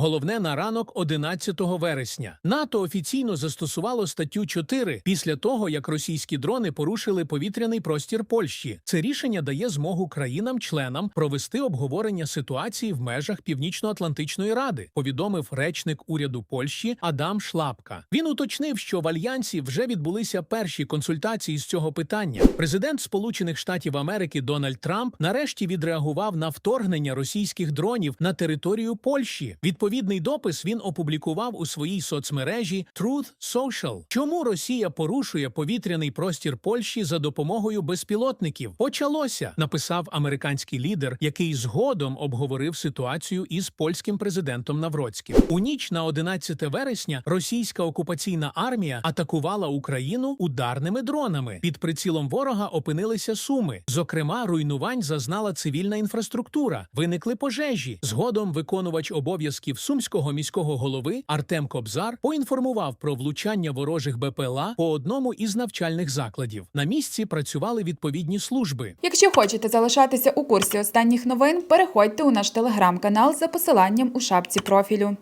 Головне на ранок 11 вересня. НАТО офіційно застосувало статтю 4 після того, як російські дрони порушили повітряний простір Польщі. Це рішення дає змогу країнам-членам провести обговорення ситуації в межах Північно-Атлантичної ради, повідомив речник уряду Польщі Адам Шлапка. Він уточнив, що в альянсі вже відбулися перші консультації з цього питання. Президент Сполучених Штатів Америки Дональд Трамп нарешті відреагував на вторгнення російських дронів на територію Польщі. Відповідний допис він опублікував у своїй соцмережі Truth Social. Чому Росія порушує повітряний простір Польщі за допомогою безпілотників? Почалося, написав американський лідер, який згодом обговорив ситуацію із польським президентом Навроцьким. У ніч на 11 вересня російська окупаційна армія атакувала Україну ударними дронами. Під прицілом ворога опинилися суми. Зокрема, руйнувань зазнала цивільна інфраструктура, виникли пожежі. Згодом виконувач обов'язків сумського міського голови Артем Кобзар поінформував про влучання ворожих БПЛА по одному із навчальних закладів. На місці працювали відповідні служби. Якщо хочете залишатися у курсі останніх новин, переходьте у наш телеграм-канал за посиланням у шапці профілю.